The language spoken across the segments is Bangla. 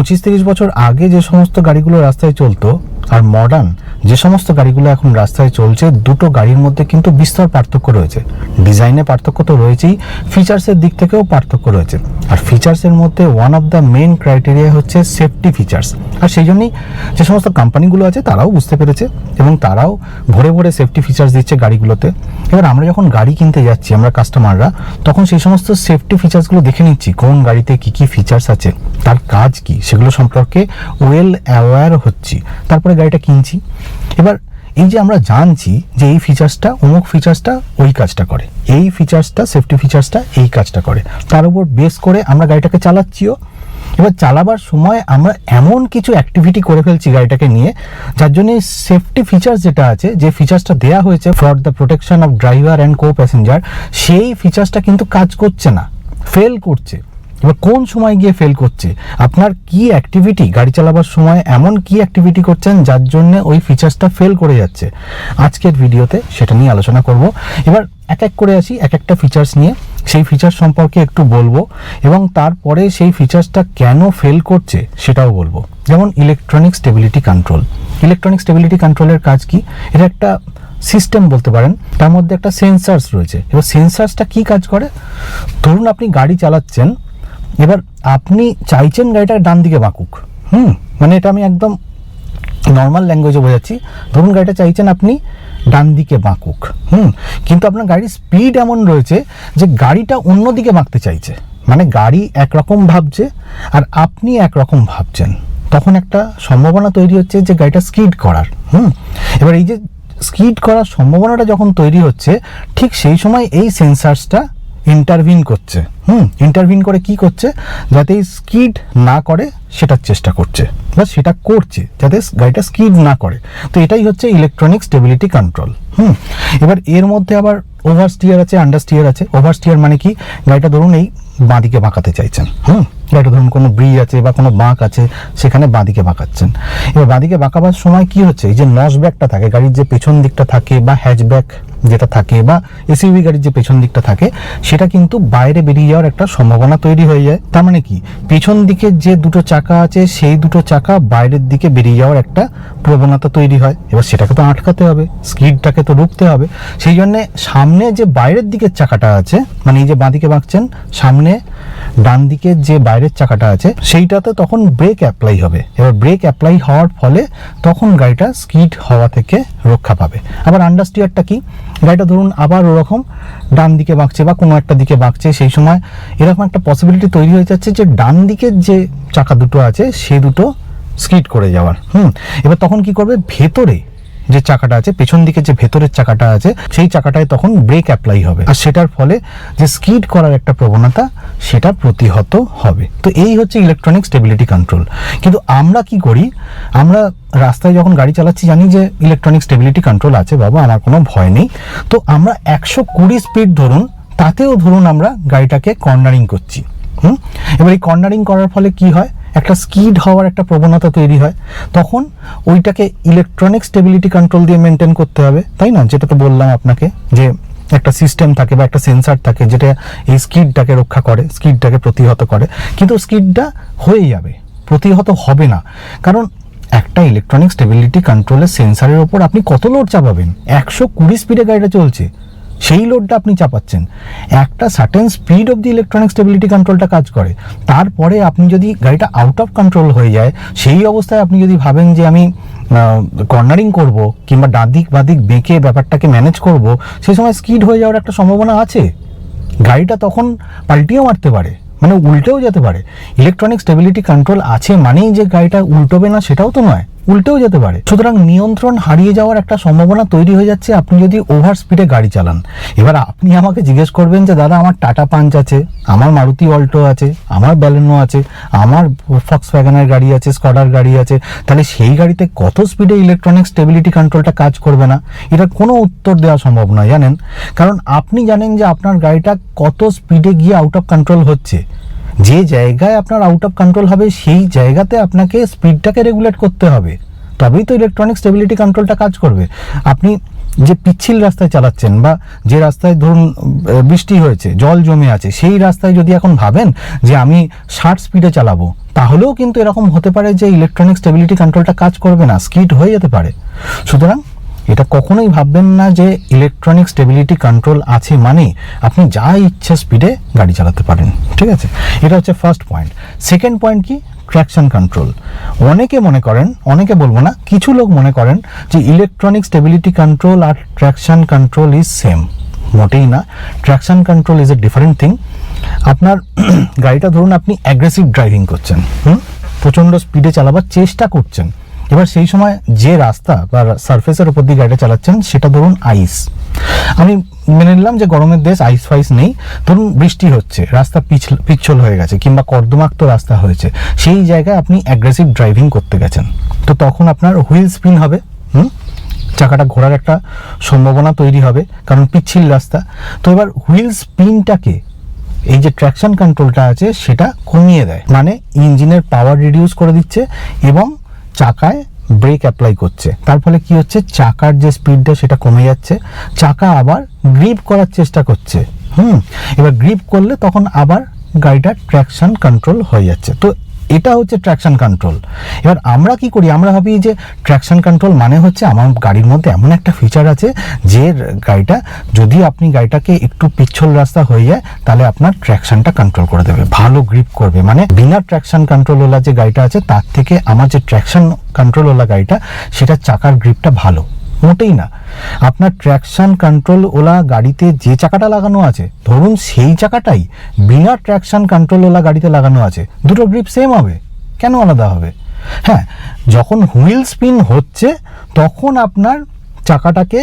পঁচিশ তিরিশ বছর আগে যে সমস্ত গাড়িগুলো রাস্তায় চলতো আর মডার্ন যে সমস্ত গাড়িগুলো এখন রাস্তায় চলছে, দুটো গাড়ির মধ্যে কিন্তু বিস্তর পার্থক্য রয়েছে। ডিজাইনে পার্থক্য তো রয়েছেই ফিচার্সের দিক থেকেও পার্থক্য রয়েছে। আর ফিচার্সের মধ্যে one of the main criteria হচ্ছে সেফটি ফিচার্স আর সেই জন্যই যে সমস্ত কোম্পানিগুলো আছে, তারাও বুঝতে পেরেছে এবং তারাও ভরে ভরে সেফটি ফিচার্স দিচ্ছে গাড়িগুলোতে। এবার আমরা যখন গাড়ি কিনতে যাচ্ছি, আমরা কাস্টমাররা তখন সেই সমস্ত সেফটি ফিচার্সগুলো দেখে নিচ্ছি, কোন গাড়িতে কি কি ফিচার্স আছে, তার কাজ কি, সেগুলো সম্পর্কে ওয়েল অ্যাওয়্যার হচ্ছি। তারপরে গাড়িটা কিনছি। এবার এই যে আমরা জানছি যে এই ফিচার্সটা অমুক ফিচার্সটা ওই কাজটা করে। এই ফিচার্সটা সেফটি ফিচার্সটা এই কাজটা করে। তার উপর বেস করে আমরা গাড়িটাকে চালাচ্ছিও। এবার চালাবার সময় আমরা এমন কিছু অ্যাক্টিভিটি করে ফেলছি গাড়িটাকে নিয়ে, যার জন্য সেফটি ফিচার্স যেটা আছে, যে ফিচার্সটা দেয়া হয়েছে for the protection of driver and co passenger সেই ফিচার্সটা কিন্তু কাজ করছে না ফেল করছে। এবার কোন সময় গিয়ে ফেল করছে? আপনার কি অ্যাক্টিভিটি গাড়ি চালাবার সময় এমন কি অ্যাক্টিভিটি করছেন যার জন্য ওই ফিচার্সটা ফেল করে যাচ্ছে? আজকের ভিডিওতে সেটা নিয়ে আলোচনা করব। এবার এক এক করে আসি, এক একটা ফিচার্স নিয়ে। সেই ফিচার্স সম্পর্কে একটু বলব এবং তারপরে সেই ফিচার্সটা কেন ফেল করছে সেটাও বলব। যেমন electronic stability control electronic stability কন্ট্রোলের কাজ কি? এটা একটা সিস্টেম বলতে পারেন, তার মধ্যে একটা সেন্সার্স রয়েছে। এবার সেন্সার্সটা কি কাজ করে? ধরুন আপনি গাড়ি চালাচ্ছেন এবার আপনি চাইছেন গাড়িটা ডান দিকে বাঁকুক, হুম? মানে এটা আমি একদম নর্মাল ল্যাঙ্গুয়েজে বোঝাচ্ছি। ধরুন গাড়িটা চাইছেন আপনি ডান দিকে বাঁকুক, হুম? কিন্তু আপনার গাড়ির স্পিড এমন রয়েছে যে গাড়িটা অন্য দিকে বাঁকতে চাইছে। মানে গাড়ি একরকম ভাবছে আর আপনি একরকম ভাবছেন। তখন একটা সম্ভাবনা তৈরি হচ্ছে যে গাড়িটা স্কিড করার, হুম? এবার এই যে স্কিড করার সম্ভাবনাটা যখন তৈরি হচ্ছে, ঠিক সেই সময় এই সেন্সার্সটা ইন্টারভিন করছে। হুম ইন্টারভিন করে কি করছে? যাতে স্কিড না করে, সেটার চেষ্টা করছে। বা সেটা করছে, যাতে গাড়িটা স্কিড না করে। তো এটাই হচ্ছে ইলেকট্রনিক স্টেবিলিটি কন্ট্রোল হুম, এবার এর মধ্যে আবার ওভার স্টিয়ার আছে আন্ডার স্টিয়ার আছে। ওভার স্টিয়ার মানে কি? গাড়িটা ধরুন এই বাঁদিকে বাঁকাতে চাইছেন। হুম, গাড়িটা ধরুন কোনো ব্রিজ আছে বা কোনো বাঁক আছে, সেখানে বাঁদিকে বাঁকাচ্ছেন। এবার বাঁদিকে বাঁকাবার সময় কি হচ্ছে? এই যে নস ব্যাকটা থাকে, গাড়ির যে পেছন দিকটা থাকে বা হ্যাচব্যাক যেটা থাকে বা এসইউভি গাড়ির যে পেছন দিকটা থাকে, সেটা কিন্তু বাইরে বেরিয়ে যাওয়ার একটা সম্ভাবনা তৈরি হয়ে যায়। তার মানে কি? পেছন দিকে যে দুটো চাকা আছে, সেই দুটো চাকা বাইরের দিকে বেরিয়ে যাওয়ার একটা প্রবণতা তৈরি হয়, এবার সেটাকে তো আটকাতে হবে, স্কিডটাকে তো রুখতে হবে। সেই জন্য সামনে যে বাইরের দিকের চাকাটা আছে মানে এই যে বাঁদিকে বাঁকছেন, সামনে ডান দিকের যে বাইরের চাকাটা আছে, সেইটাতে তখন ব্রেক অ্যাপ্লাই হবে। এবার ব্রেক অ্যাপ্লাই হওয়ার ফলে তখন গাড়িটা স্কিড হওয়া থেকে রক্ষা পাবে। আবার আন্ডারস্টিয়ারটা কি? গাড়িটা ধরুন আবার ওরকম ডান দিকে বাঁকছে বা কোনো একটা দিকে বাঁকছে, সেই সময় এরকম একটা পসিবিলিটি তৈরি হয়ে যাচ্ছে যে ডান দিকের যে চাকা দুটো আছে, সে দুটো স্কিড করে যাওয়ার, হুম? এবার তখন কি করবে? ভেতরে যে চাকাটা আছে, পেছন দিকে যে ভেতরের চাকাটা আছে, সেই চাকাটায় তখন ব্রেক অ্যাপ্লাই হবে। আর সেটার ফলে যে স্কিড করার একটা প্রবণতা, সেটা প্রতিহত হবে। তো এই হচ্ছে ইলেকট্রনিক স্টেবিলিটি কন্ট্রোল কিন্তু আমরা কি করি? আমরা রাস্তায় যখন গাড়ি চালাচ্ছি, জানি যে ইলেকট্রনিক স্টেবিলিটি কন্ট্রোল আছে বাবা, আমার কোনো ভয় নেই। তো আমরা একশো কুড়ি স্পিড ধরুন, তাতেও ধরুন আমরা গাড়িটাকে কর্নারিং করছি, হুম? এবার এই কর্নারিং করার ফলে কি হয়? একটা স্কিড হওয়ার একটা প্রবণতা তৈরি হয়, তখন ওইটাকে ইলেকট্রনিক স্টেবিলিটি কন্ট্রোল দিয়ে মেনটেন করতে হবে, তাই না? যেটা তো বললাম আপনাকে যে একটা সিস্টেম থাকে বা একটা সেন্সার থাকে যেটা এই স্কিডটাকে রক্ষা করে, স্কিডটাকে প্রতিহত করে। কিন্তু স্কিডটা হয়ে যাবে, প্রতিহত হবে না। কারণ একটা ইলেকট্রনিক স্টেবিলিটি কন্ট্রোলের সেন্সারের ওপর আপনি কত লোড চাপাবেন? একশো কুড়ি স্পিডে গাড়িটা চলছে। সেই লোডটা আপনি চাপাচ্ছেন। একটা certain speed of the electronic stability কন্ট্রোলটা কাজ করে। তারপরে আপনি যদি গাড়িটা আউট অফ কন্ট্রোল হয়ে যায়, সেই অবস্থায় আপনি যদি ভাবেন যে আমি কর্নারিং করব কিংবা ডাদিক বাদিক বেঁকে ব্যাপারটাকে ম্যানেজ করব সেই সময় স্কিড হয়ে যাওয়ার একটা সম্ভাবনা আছে। গাড়িটা তখন পাল্টিও মারতে পারে মানে উল্টেও যেতে পারে। ইলেকট্রনিক স্টেবিলিটি কন্ট্রোল আছে মানেই যে গাড়িটা উল্টোবে না, সেটাও তো নয়। উল্টেও যেতে পারে। সুতরাং নিয়ন্ত্রণ হারিয়ে যাওয়ার একটা সম্ভাবনা তৈরি হয়ে যাচ্ছে, আপনি যদি ওভার স্পিডে গাড়ি চালান। এবার আপনি আমাকে জিজ্ঞেস করবেন যে, দাদা, আমার টাটা পাঞ্চ আছে, আমার মারুতি অল্টো আছে, আমার ব্যালেনো আছে, আমার ফক্স ভ্যাগানের গাড়ি আছে, স্কডার গাড়ি আছে, তাহলে সেই গাড়িতে কত স্পিডে ইলেকট্রনিক স্টেবিলিটি কন্ট্রোলটা কাজ করবে না? এটা কোনো উত্তর দেওয়া সম্ভব নয়, জানেন? কারণ আপনি জানেন যে আপনার গাড়িটা কত স্পিডে গিয়ে আউট অফ কন্ট্রোল হচ্ছে। যে জায়গায় আপনার আউট অফ কন্ট্রোল হবে, সেই জায়গাতে আপনাকে স্পিডটাকে রেগুলেট করতে হবে। তবেই তো ইলেকট্রনিক স্টেবিলিটি কন্ট্রোলটা কাজ করবে। আপনি যে পিচ্ছিল রাস্তায় চালাচ্ছেন বা যে রাস্তায় ধরুন বৃষ্টি হয়েছে, জল জমে আছে, সেই রাস্তায় যদি এখন ভাবেন যে আমি ষাট স্পিডে চালাবো, তাহলেও কিন্তু এরকম হতে পারে যে ইলেকট্রনিক স্টেবিলিটি কন্ট্রোলটা কাজ করবে না স্কিড হয়ে যেতে পারে। সুতরাং কখনোই ভাববেন না যে ইলেকট্রনিক স্টেবিলিটি কন্ট্রোল আছে মানে আপনি যা ইচ্ছা স্পিডে গাড়ি চালাতে পারেন, ঠিক আছে? এটা হচ্ছে ফার্স্ট পয়েন্ট সেকেন্ড পয়েন্ট কি? ট্র্যাকশন কন্ট্রোল অনেকে মনে করেন, অনেকে বলব না, কিছু লোক মনে করেন যে ইলেকট্রনিক স্টেবিলিটি কন্ট্রোল আর ট্র্যাকশন কন্ট্রোল ইজ সেম মোটেই না। Traction control is a different thing আপনার গাড়িটা ধরুন আপনি অ্যাগ্রেসিভ ড্রাইভিং করছেন, হুম? প্রচণ্ড স্পিডে চালাবার চেষ্টা করছেন। এবার সেই সময় যে রাস্তা বা সারফেসের উপর দিয়ে গাড়িটা চালাচ্ছেন, সেটা ধরুন আইস আমি মেনে নিলাম যে গরমের দেশ আইস ফাইস নেই। ধরুন বৃষ্টি হচ্ছে, রাস্তা পিচ্ছল হয়ে গেছে কিংবা কর্দমাক্ত রাস্তা হয়েছে, সেই জায়গায় আপনি অ্যাগ্রেসিভ ড্রাইভিং করতে গেছেন। তো তখন আপনার হুইল স্পিন হবে, হুম? চাকাটা ঘোরার একটা সম্ভাবনা তৈরি হবে, কারণ পিচ্ছিল রাস্তা। তো এবার হুইল স্পিনটাকে এই যে ট্র্যাকশন কন্ট্রোলটা আছে, সেটা কমিয়ে দেয়। মানে ইঞ্জিনের পাওয়ার রিডিউস করে দিচ্ছে এবং চাকায় ব্রেক অ্যাপ্লাই করছে। তার ফলে কি হচ্ছে? চাকার যে স্পিডটা সেটা কমে যাচ্ছে। চাকা আবার গ্রিপ করার চেষ্টা করছে। হুম? এবার গ্রিপ করলে তখন আবার গাড়িটার ট্র্যাকশন কন্ট্রোল হয়ে যাচ্ছে। তো এটা হচ্ছে ট্র্যাকশন কন্ট্রোল এবার আমরা কি করি? আমরা ভাবি যে ট্র্যাকশন কন্ট্রোল মানে হচ্ছে আমার গাড়ির মধ্যে এমন একটা ফিচার আছে যে গাড়িটা যদি আপনি গাড়িটাকে একটু পিচ্ছল রাস্তা হয়ে যায়, তাহলে আপনার ট্র্যাকশনটা কন্ট্রোল করে দেবে, ভালো গ্রিপ করবে। মানে বিনা ট্র্যাকশন কন্ট্রোলওয়ালা যে গাড়িটা আছে, তার থেকে আমার যে ট্র্যাকশন কন্ট্রোলওয়ালা গাড়িটা, সেটা চাকার গ্রিপটা ভালো। মোটেই না। আপনার ট্র্যাকশন কন্ট্রোল ওলা গাড়িতে যে চাকাটা লাগানো আছে, ধরুন সেই চাকাটাই বিনা ট্র্যাকশন কন্ট্রোল ওলা গাড়িতে লাগানো আছে, দুটো গ্রিপ সেম হবে, কেন আলাদা হবে? হ্যাঁ যখন হুইল স্পিন হচ্ছে, তখন আপনার চাকাটাকে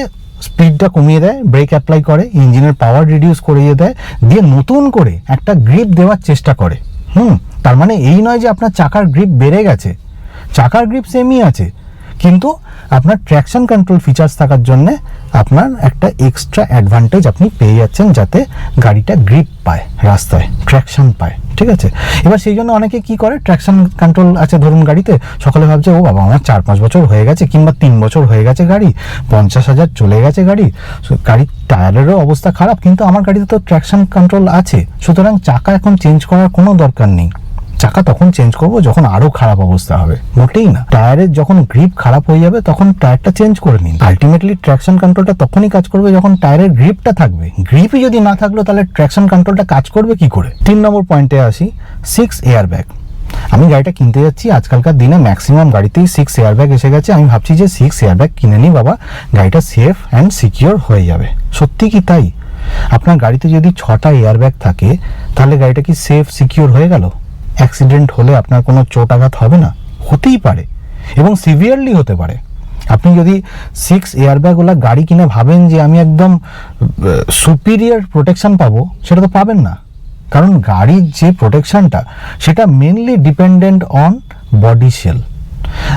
স্পিডটা কমিয়ে দেয় ব্রেক অ্যাপ্লাই করে ইঞ্জিনের পাওয়ার রিডিউস করিয়ে দেয়, দিয়ে নতুন করে একটা গ্রিপ দেওয়ার চেষ্টা করে। হুম, তার মানে এই নয় যে আপনার চাকার গ্রিপ বেড়ে গেছে। চাকার গ্রিপ সেমই আছে কিন্তু আপনার ট্র্যাকশন কন্ট্রোল ফিচার্স থাকার জন্য আপনার একটা এক্সট্রা অ্যাডভান্টেজ আপনি পেয়ে যাচ্ছেন যাতে গাড়িটা গ্রিপ পায় রাস্তায় ট্র্যাকশন পায়, ঠিক আছে? এবার সেই জন্য অনেকে কি করে? ট্র্যাকশন কন্ট্রোল আছে ধরুন গাড়িতে, সকালে ভাবছে, ও বাবা, আমার চার পাঁচ বছর হয়ে গেছে কিংবা তিন বছর হয়ে গেছে গাড়ি, পঞ্চাশ হাজার চলে গেছে গাড়ি গাড়ির টায়ারেরও অবস্থা খারাপ, কিন্তু আমার গাড়িতে তো ট্র্যাকশন কন্ট্রোল আছে, সুতরাং চাকা এখন চেঞ্জ করার কোনো দরকার নেই। চাকা তখন চেঞ্জ করব, যখন আরও খারাপ অবস্থা হবে। মোটেই না। টায়ারের যখন গ্রিপ খারাপ হয়ে যাবে, তখন টায়ারটা চেঞ্জ করে নিন। আলটিমেটলি ট্র্যাকশন কন্ট্রোলটা তখনই কাজ করবে যখন টায়ারের গ্রিপটা থাকবে। গ্রিপই যদি না থাকল, তাহলে ট্র্যাকশন কন্ট্রোলটা কাজ করবে কি করে? তিন নম্বর পয়েন্টে আসি সিক্স এয়ার ব্যাগ আমি গাড়িটা কিনতে যাচ্ছি, আজকালকার দিনে ম্যাক্সিমাম গাড়িতেই সিক্স এয়ার ব্যাগ এসে গেছে। আমি ভাবছি যে সিক্স এয়ার ব্যাগ কিনে নিই, বাবা। গাড়িটা সেফ অ্যান্ড সিকিওর হয়ে যাবে। সত্যি কি তাই? আপনার গাড়িতে যদি ছটা এয়ার ব্যাগ থাকে, তাহলে গাড়িটা কি সেফ সিকিওর হয়ে গেল? অ্যাক্সিডেন্ট হলে আপনার কোনো চোট আঘাত হবে না, হতেই পারে এবং সিভিয়ারলি হতে পারে। আপনি যদি সিক্স এয়ারব্যাগওয়ালা গাড়ি কিনে ভাবেন যে আমি একদম সুপিরিয়র প্রোটেকশন পাবো, সেটা তো পাবেন না। কারণ গাড়ির যে প্রোটেকশনটা সেটা mainly dependent on body shell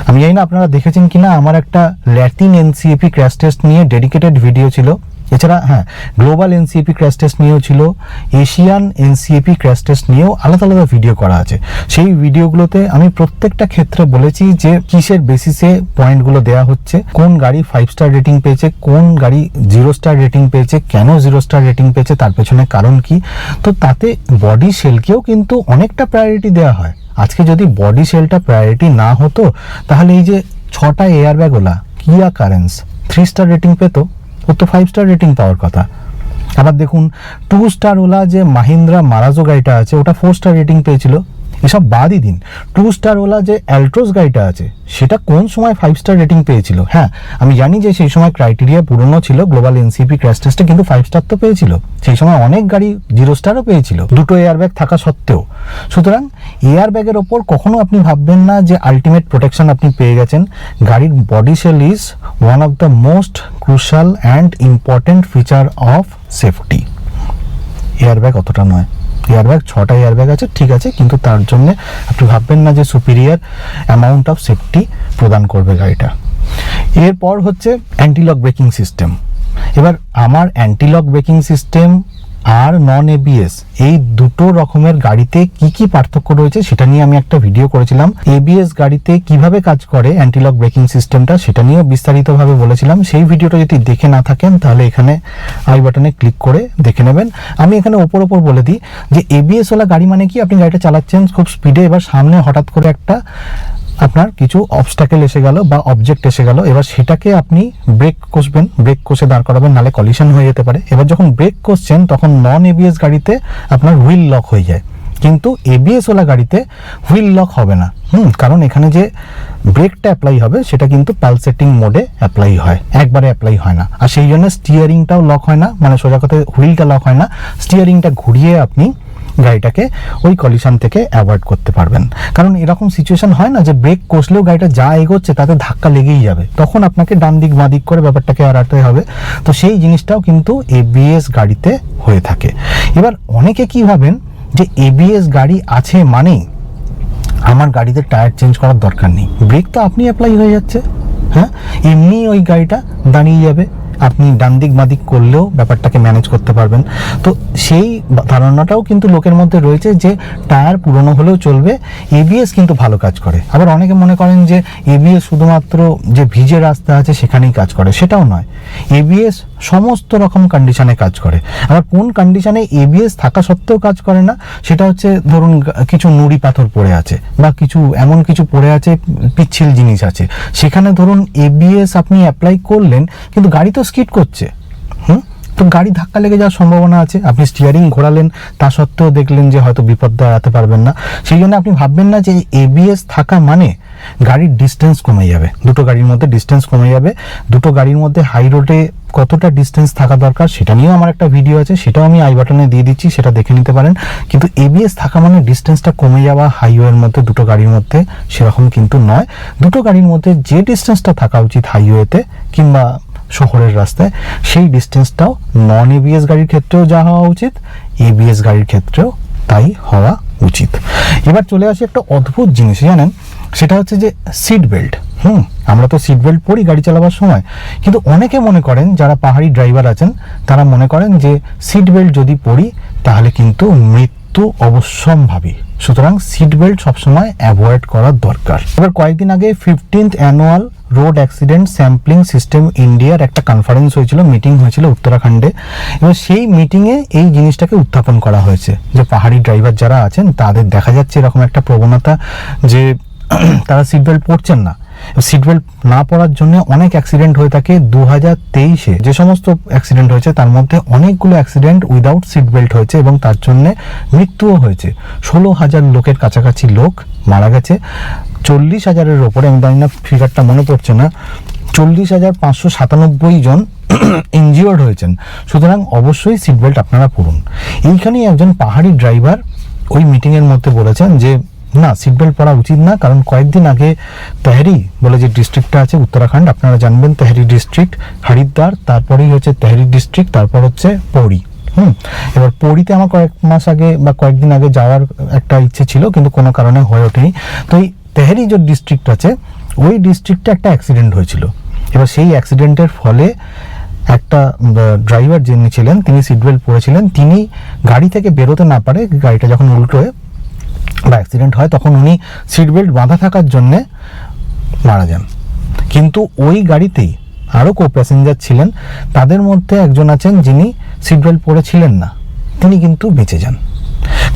আমি জানি না আপনারা দেখেছেন কিনা, আমার একটা ল্যাটিন এনসিএপি ক্র্যাশ টেস্ট নিয়ে ডেডিকেটেড ভিডিও ছিল। এছাড়া হ্যাঁ গ্লোবাল এনসিএপি ক্র্যাশ টেস্ট নিয়েও ছিল এশিয়ান এনসিএপি ক্র্যাশ টেস্ট নিয়েও আলাদা আলাদা ভিডিও করা আছে। সেই ভিডিওগুলোতে আমি প্রত্যেকটা ক্ষেত্রে বলেছি যে কিসের বেসিসে পয়েন্টগুলো দেওয়া হচ্ছে, কোন গাড়ি ফাইভ স্টার রেটিং পেয়েছে, কোন গাড়ি জিরো স্টার রেটিং পেয়েছে, কেন জিরো স্টার রেটিং পেয়েছে, তার পেছনে কারণ কি? তো তাতে বডি শেলকেও কিন্তু অনেকটা প্রায়োরিটি দেওয়া হয়। আজকে যদি বডি সেলটা প্রায়োরিটি না হতো, তাহলে এই যে ছটা এয়ার ব্যাগওয়ালা কিয়া কারেন্স থ্রি স্টার রেটিং পেতো। ওর তো ফাইভ স্টার রেটিং পাওয়ার কথা। আবার দেখুন টু স্টার ওলা যে মাহিন্দ্রা মারাজো গাড়িটা আছে, ওটা ফোর স্টার রেটিং পেয়েছিল। এসব বাদই দিন। টু স্টার ওলা যে অ্যালট্রোস গাড়িটা আছে, সেটা কোন সময় ফাইভ স্টার রেটিং পেয়েছিল? হ্যাঁ আমি জানি যে সেই সময় ক্রাইটেরিয়া পুরনো ছিল গ্লোবাল এনসিপি ক্র্যাশ টেস্টে কিন্তু ফাইভ স্টার তো পেয়েছিল। সেই সময় অনেক গাড়ি জিরো স্টারও পেয়েছিল। দুটো এয়ারব্যাগ থাকা সত্ত্বেও। সুতরাং এয়ারব্যাগের ওপর কখনো আপনি ভাববেন না যে আলটিমেট প্রোটেকশন আপনি পেয়ে গেছেন। গাড়ির body shell is one of the most crucial and important feature of safety air bag অতটা নয়। এয়ারব্যাগ ছটা এয়ারব্যাগ আছে, ঠিক আছে, কিন্তু তার জন্য আপনি ভাববেন না যে সুপিরিয়ার অ্যামাউন্ট অফ সেফটি প্রদান করবে গাড়িটা। এরপর হচ্ছে অ্যান্টিলক ব্রেকিং সিস্টেম এবার আমার অ্যান্টিলক ব্রেকিং সিস্টেম আর নন এবিএস এই দুটো রকমের গাড়িতে কি কি পার্থক্য রয়েছে সেটা নিয়ে আমি একটা ভিডিও করেছিলাম। এবিএস গাড়িতে কীভাবে কাজ করে অ্যান্টিলক ব্রেকিং সিস্টেমটা সেটা নিয়েও বিস্তারিতভাবে বলেছিলাম। সেই ভিডিওটা যদি দেখে না থাকেন, তাহলে এখানে আই বাটনে ক্লিক করে দেখে নেবেন। আমি এখানে ওপর ওপর বলে দিই যে এবিএস ওলা গাড়ি মানে কি? আপনি গাড়িটা চালাচ্ছেন খুব স্পিডে এবার সামনে হঠাৎ করে একটা আপনার কিছু অবস্টাকেল এসে গেল বা অবজেক্ট এসে গেল, এবার সেটাকে আপনি ব্রেক কষবেন ব্রেক কষে দাঁড় করাবেন, নালে কলিশন হয়ে যেতে পারে। এবার যখন ব্রেক কষছেন, তখন নন এবিএস গাড়িতে আপনার হুইল লক হয়ে যায়। কিন্তু এবিএস ওলা গাড়িতে হুইল লক হবে না। হুম, কারণ এখানে যে ব্রেকটা অ্যাপ্লাই হবে, সেটা কিন্তু পালসেটিং মোডে অ্যাপ্লাই হয়। একবারে অ্যাপ্লাই হয় না। আর সেই জন্য স্টিয়ারিংটাও লক হয় না। মানে সোজা কথা হুইলটা লক হয় না। স্টিয়ারিংটা ঘুরিয়ে আপনি গাড়িটাকে ওই কলিশন থেকে অ্যাভয়েড করতে পারবেন। কারণ এরকম সিচুয়েশন হয় না যে ব্রেক কষলেও গাড়িটা যা এগোচ্ছে তাতে ধাক্কা লেগেই যাবে। তখন আপনাকে ডান দিক, বাঁ দিক করে ব্যাপারটাকে এড়াতে হবে। তো সেই জিনিসটাও কিন্তু এবিএস গাড়িতে হয়ে থাকে। এবার অনেকে কি ভাবেন যে এবিএস গাড়ি আছে মানেই আমার গাড়িতে টায়ার চেঞ্জ করার দরকার নেই। ব্রেক তো আপনি অ্যাপ্লাই হয়ে যাচ্ছে হ্যাঁ? এমনি ওই গাড়িটা দাঁড়িয়ে যাবে। আপনি ডান দিক বাদিক করলেও ব্যাপারটাকে ম্যানেজ করতে পারবেন। তো সেই ধারণাটাও কিন্তু লোকের মধ্যে রয়েছে যে টায়ার পুরনো হলেও চলবে এবিএস কিন্তু ভালো কাজ করে। আবার অনেকে মনে করেন যে এবিএস শুধুমাত্র যে ভিজে রাস্তা আছে সেখানেই কাজ করে, সেটাও নয়। এবিএস সমস্ত রকম কন্ডিশনে কাজ করে। আবার কোন কন্ডিশনে এবিএস থাকা সত্ত্বেও কাজ করে না, সেটা হচ্ছে ধরুন কিছু নুড়ি পাথর পড়ে আছে বা কিছু, এমন কিছু পড়ে আছে, পিচ্ছিল জিনিস আছে। সেখানে ধরুন এবিএস আপনি অ্যাপ্লাই করলেন, কিন্তু গাড়ি তো স্কিট করছে। তো গাড়ি ধাক্কা লেগে যাওয়ার সম্ভাবনা আছে। আপনি স্টিয়ারিং ঘোরালেন, তা সত্ত্বেও দেখলেন যে হয়তো বিপদ এড়াতে পারবেন না। সেই জন্য আপনি ভাববেন না যে এবিএস থাকা মানে গাড়ির ডিস্টেন্স কমে যাবে। দুটো গাড়ির মধ্যে ডিস্টেন্স কমে যাবে। দুটো গাড়ির মধ্যে হাই রোডে কতটা ডিস্টেন্স থাকা দরকার সেটা নিয়েও আমার একটা ভিডিও আছে, সেটাও আমি আই বাটনে দিয়ে দিচ্ছি, সেটা দেখে নিতে পারেন। কিন্তু এবিএস থাকা মানে ডিস্টেন্সটা কমে যাওয়া হাইওয়ের মধ্যে, দুটো গাড়ির মধ্যে সেরকম কিন্তু নয়। দুটো গাড়ির মধ্যে যে ডিস্টেন্সটা থাকা উচিত হাইওয়েতে কিংবা শহরের রাস্তায়, সেই ডিস্টেন্সটাও নন এবিএস গাড়ির ক্ষেত্রেও যা হওয়া উচিত এবিএস গাড়ির ক্ষেত্রেও তাই হওয়া উচিত। এবার চলে আসি একটা অদ্ভুত জিনিস, জানেন? সেটা হচ্ছে যে সিট বেল্ট হুম, আমরা তো সিট বেল্ট পরি গাড়ি চালাবার সময়। কিন্তু অনেকে মনে করেন, যারা পাহাড়ি ড্রাইভার আছেন, তারা মনে করেন যে সিট বেল্ট যদি পরি, তাহলে কিন্তু মৃত্যু অবশ্যম্ভাবী। সুতরাং সিট বেল্ট সবসময় অ্যাভয়েড করার দরকার। এবার কয়েকদিন আগে fifteenth annual road accident sampling system ইন্ডিয়ার একটা কনফারেন্স হয়েছিল মিটিং হয়েছিল উত্তরাখণ্ডে। এবং সেই মিটিংয়ে এই জিনিসটাকে উত্থাপন করা হয়েছে যে পাহাড়ি ড্রাইভার যারা আছেন, তাদের দেখা যাচ্ছে এরকম একটা প্রবণতা যে তারা সিট বেল্ট পরছেন না। সিট বেল্ট না পরার জন্য অনেক অ্যাক্সিডেন্ট হয়ে থাকে। দু হাজার তেইশে যে সমস্ত অ্যাক্সিডেন্ট হয়েছে, তার মধ্যে অনেকগুলো অ্যাক্সিডেন্ট উইদাউট সিট বেল্ট হয়েছে এবং তার জন্য মৃত্যুও হয়েছে। ষোলো হাজার লোকের কাছাকাছি লোক মারা গেছে। চল্লিশ হাজারের ওপরে, আমি জানি না ফিগারটা মনে পড়ছে না, চল্লিশ হাজার পাঁচশো সাতানব্বই জন ইনজিওর্ড হয়েছেন। সুতরাং অবশ্যই সিট বেল্ট আপনারা পরুন। এইখানেই একজন পাহাড়ি ড্রাইভার ওই মিটিংয়ের মধ্যে বলেছেন যে, না সিট বেল্ট পরা উচিত না, কারণ কয়েকদিন আগে তেহরি বলে যে ডিস্ট্রিক্টটা আছে, উত্তরাখণ্ড, আপনারা জানবেন তেহরি ডিস্ট্রিক্ট হরিদ্বার, তারপরেই হচ্ছে তেহরি ডিস্ট্রিক্ট তারপর হচ্ছে পৌরি। হুম, এবার পৌরিতে আমার কয়েক মাস আগে বা কয়েকদিন আগে যাওয়ার একটা ইচ্ছে ছিল, কিন্তু কোনো কারণে হয়ে ওঠেনি। তো এই তেহরি যে ডিস্ট্রিক্ট আছে, ওই ডিস্ট্রিক্টে একটা অ্যাক্সিডেন্ট হয়েছিল। এবার সেই অ্যাক্সিডেন্টের ফলে একটা ড্রাইভার যিনি ছিলেন, তিনি সিট বেল্ট পরেছিলেন, তিনি গাড়ি থেকে বেরোতে না পারে, গাড়িটা যখন উল্টোয় বা অ্যাক্সিডেন্ট হয়, তখন উনি সিট বেল্ট বাঁধা থাকার জন্যে মারা যান। কিন্তু ওই গাড়িতেই আরও কো প্যাসেঞ্জার ছিলেন, তাদের মধ্যে একজন আছেন যিনি সিট বেল্ট পরেছিলেন না, তিনি কিন্তু বেঁচে যান।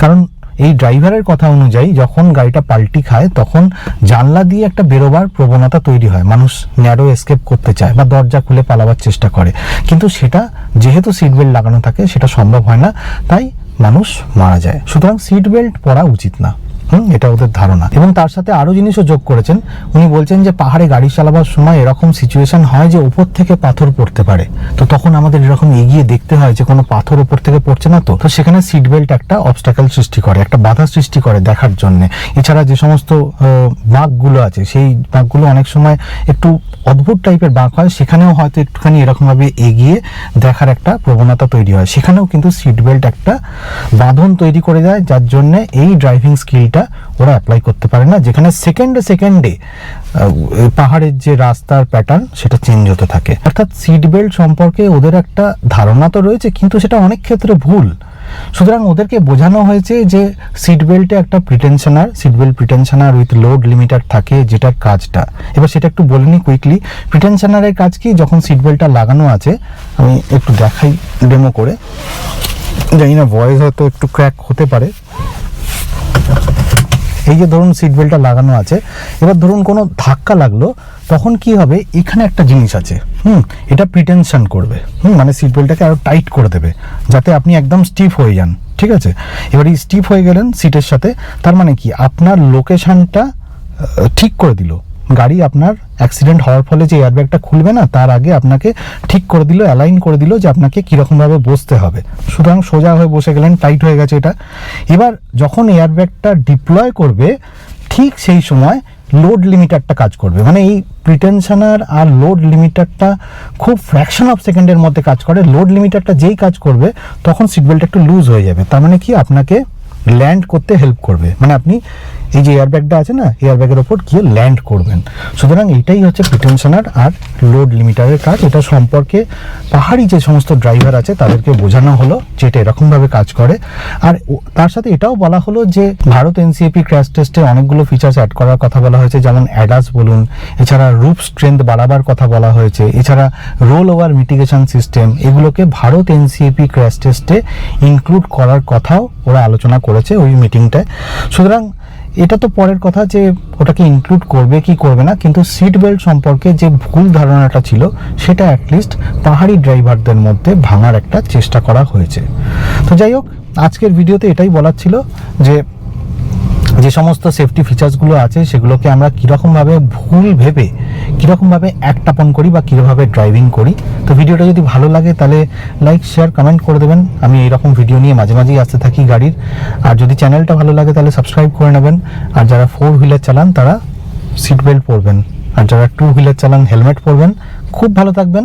কারণ এই ড্রাইভারের কথা অনুযায়ী যখন গাড়িটা পাল্টি খায়, তখন জানলা দিয়ে একটা বেরোবার প্রবণতা তৈরি হয়। মানুষ ন্যারো এসকেপ করতে চায় বা দরজা খুলে পালাবার চেষ্টা করে। কিন্তু সেটা যেহেতু সিট বেল্ট লাগানো থাকে, সেটা সম্ভব হয় না, তাই মানুষ মারা যায়। সুতরাং সিট বেল্ট পরা উচিত না। এটা ওদের ধারণা। এবং তার সাথে আরও জিনিসও যোগ করেছেন। উনি বলছেন যে পাহাড়ে গাড়ি চালাবার সময় এরকম সিচুয়েশন হয় যে উপর থেকে পাথর পড়তে পারে। তো তখন আমাদের এরকম এগিয়ে দেখতে হয় যে কোনো পাথর উপর থেকে পড়ছে না তো? তো সেখানে সিট বেল্ট একটা অবস্টাকেল সৃষ্টি করে একটা বাধা সৃষ্টি করে দেখার জন্য। এছাড়া যে সমস্ত আহ, বাঁকগুলো আছে সেই বাঁকগুলো অনেক সময় একটু অদ্ভুত টাইপের বাঁক হয়। সেখানেও হয়তো একটুখানি এরকমভাবে এগিয়ে দেখার একটা প্রবণতা তৈরি হয়। সেখানেও কিন্তু সিট বেল্ট একটা বাঁধন তৈরি করে দেয় যার জন্য এই ড্রাইভিং স্কিলটা ওরা অ্যাপ্লাই করতে পারে না। যেখানে সেকেন্ডে সেকেন্ডে পাহাড়ের যে রাস্তার প্যাটার্ন সেটা চেঞ্জ হতে থাকে। অর্থাৎ সিট বেল্ট সম্পর্কে ওদের একটা ধারণা তো রয়েছে, কিন্তু সেটা অনেক ক্ষেত্রে ভুল। সুতরাং ওদেরকে বোঝানো হয়েছে যে সিট বেল্টে একটা pretensioner seat belt pretensioner with load limiter থাকে যেটার কাজটা। এবার সেটা একটু বলে নিই কুইকলি প্রিটেনশনারের কাজ কি? যখন সিট বেল্টটা লাগানো আছে, আমি একটু দেখাই ডেমো করে। জানি না ভয়েস হয়তো একটু ক্র্যাক হতে পারে। এই যে ধরুন সিট বেল্টটা লাগানো আছে, এবার ধরুন কোনো ধাক্কা লাগল, তখন কি হবে? এখানে একটা জিনিস আছে, হুম, এটা প্রিটেনশন করবে, হুম মানে সিট বেল্টটাকে আরও টাইট করে দেবে, যাতে আপনি একদম স্টিফ হয়ে যান, ঠিক আছে? এবার এই স্টিফ হয়ে গেলেন সিটের সাথে, তার মানে কি? আপনার লোকেশানটা ঠিক করে দিল। গাড়ি আপনার অ্যাক্সিডেন্ট হওয়ার ফলে যে এয়ারব্যাগটা খুলবে না, তার আগে আপনাকে ঠিক করে দিল অ্যালাইন করে দিল যে আপনাকে কীরকমভাবে বসতে হবে। সুতরাং সোজা হয়ে বসে গেলেন টাইট হয়ে গেছে এটা। এবার যখন এয়ারব্যাগটা ডিপ্লয় করবে, ঠিক সেই সময় লোড লিমিটারটা কাজ করবে। মানে এই প্রিটেনশনার আর লোড লিমিটারটা খুব ফ্র্যাকশন অফ সেকেন্ডের মধ্যে কাজ করে। লোড লিমিটারটা যেই কাজ করবে, তখন সিট বেল্ট একটু লুজ হয়ে যাবে। তার মানে কি? আপনাকে ল্যান্ড করতে হেল্প করবে। মানে আপনি এই যে এয়ারব্যাগটা আছে না এয়ারব্যাগের ওপর গিয়ে ল্যান্ড করবেন। সুতরাং এটাই হচ্ছে প্রিটেনশনার আর লোড লিমিটারের কাজ। এটা সম্পর্কে পাহাড়ি যে সমস্ত ড্রাইভার আছে, তাদেরকে বোঝানো হলো যে এটা এরকমভাবে কাজ করে। আর তার সাথে এটাও বলা হলো যে ভারত এনসিএপি ক্র্যাশ টেস্টে অনেকগুলো ফিচার্স অ্যাড করার কথা বলা হয়েছে, যেমন অ্যাডাস বলুন, এছাড়া রুপ স্ট্রেংথ বাড়াবার কথা বলা হয়েছে, এছাড়া রোল ওভার মিটিগেশন সিস্টেম এগুলোকে ভারত এনসিএপি ক্র্যাশ টেস্টে ইনক্লুড করার কথাও ওরা আলোচনা করেছে ওই মিটিংটায় সুতরাং এটা তো পরের কথা যে ওটাকে ইনক্লুড করবে কি করবে না, কিন্তু সিট বেল্ট সম্পর্কে যে ভুল ধারণাটা ছিল, সেটা অ্যাটলিস্ট পাহাড়ি ড্রাইভারদের মধ্যে ভাঙার একটা চেষ্টা করা হয়েছে। তো যাই হোক, আজকের ভিডিওতে এটাই বলার ছিল যে যে সমস্ত সেফটি ফিচার্সগুলো আছে, সেগুলোকে আমরা কীরকমভাবে ভুল ভেবে, কীরকমভাবে একটাপন করি বা কীভাবে ড্রাইভিং করি। তো ভিডিওটা যদি ভালো লাগে, তাহলে লাইক শেয়ার কমেন্ট করে দেবেন। আমি এইরকম ভিডিও নিয়ে মাঝে মাঝেই আসতে থাকি গাড়ির। আর যদি চ্যানেলটা ভালো লাগে, তাহলে সাবস্ক্রাইব করে নেবেন। আর যারা ফোর হুইলার চালান, তারা সিট বেল্ট পরবেন। আর যারা টু হুইলার চালান হেলমেট পরবেন, খুব ভালো থাকবেন।